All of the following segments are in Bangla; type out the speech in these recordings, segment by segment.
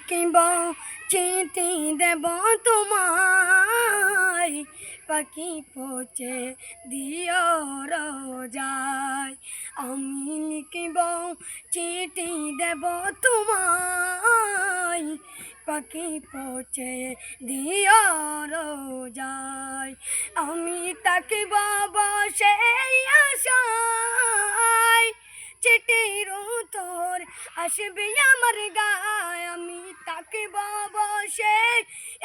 লিখিব চিঠি দেব তোমায়? পাখি পচে দিও রোজায়। আমি লিখিব, চিঠি দেব তোমায়। পাখি পচে দিও রোজায়। আমি তাকে বাবা সেই আশায়। চিঠির তোর আসবে আমার গায়। আমি তাকে বাবা সে?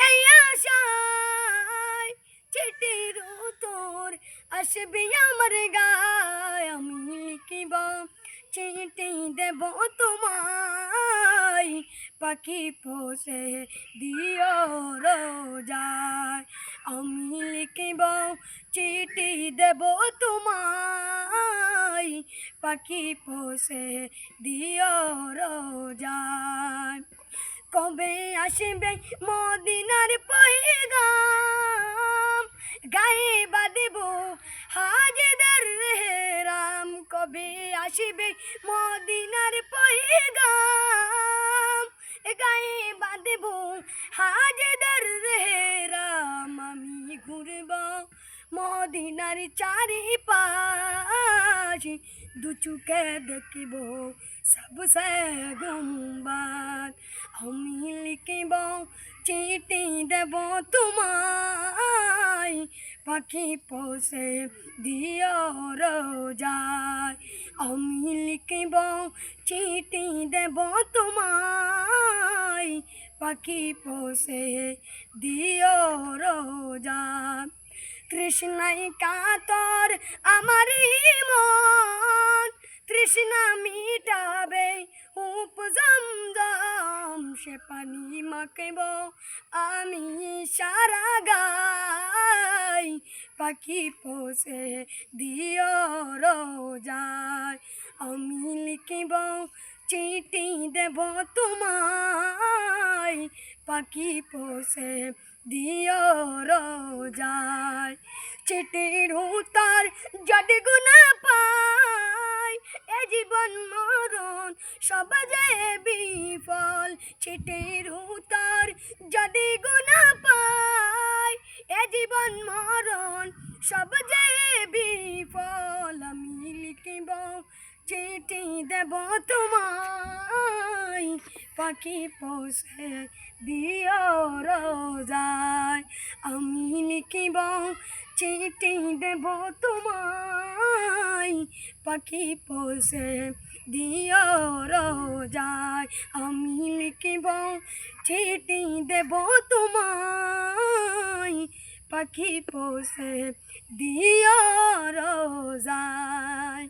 এই আশায় চিঠির তোর আসবে আমার গায়। আমি লিখিব চিঠি দেব তোমায়? পাখি পোষে দিও রোজায় আমি লিখিব চিঠি দেব তোমায়? পাখি পোষে দিও রোজায় কবে আসবে মদিনার পয়গাম গায়ে বাঁধব হাজিদের রাম কবে আসবে মদিনার পয়গাম গায়ে বাঁধব হাজিদের রাম আমি ঘুরব মদিনার চারি পাশে দু চুকে দেখিব সবসে লিখিব চিঠি দেব তোমায়। পাখি পোষে দিও রোজায়। আমি লিখিব চিঠি দেব তোমায়। পাখি পোষে দিও রোজায়। তৃষ্ণাই কাতর আমার সে পানি মাখব, আমি সারা গাই। পাখি পোষে, দিও রোজায়। আমি লিখিব, চিঠি দেব তোমায়। পাখি পোষে, দিও রোজায়। চিঠির উত্তর চিঠির উত্তর যদি গুণা পায় এ জীবন মরণ সব যে বিফল, আমি লিখিব, চিঠি দেব তোমায়। পাখি পোষে দিও রোজায়, আমি লিখিব, চিঠি দেব তোমায়। পাখি পোষে দিও রোজায়। আমি লিখিব চিঠি দেব তোমায়। পাখি পোষে দিও রোজায়।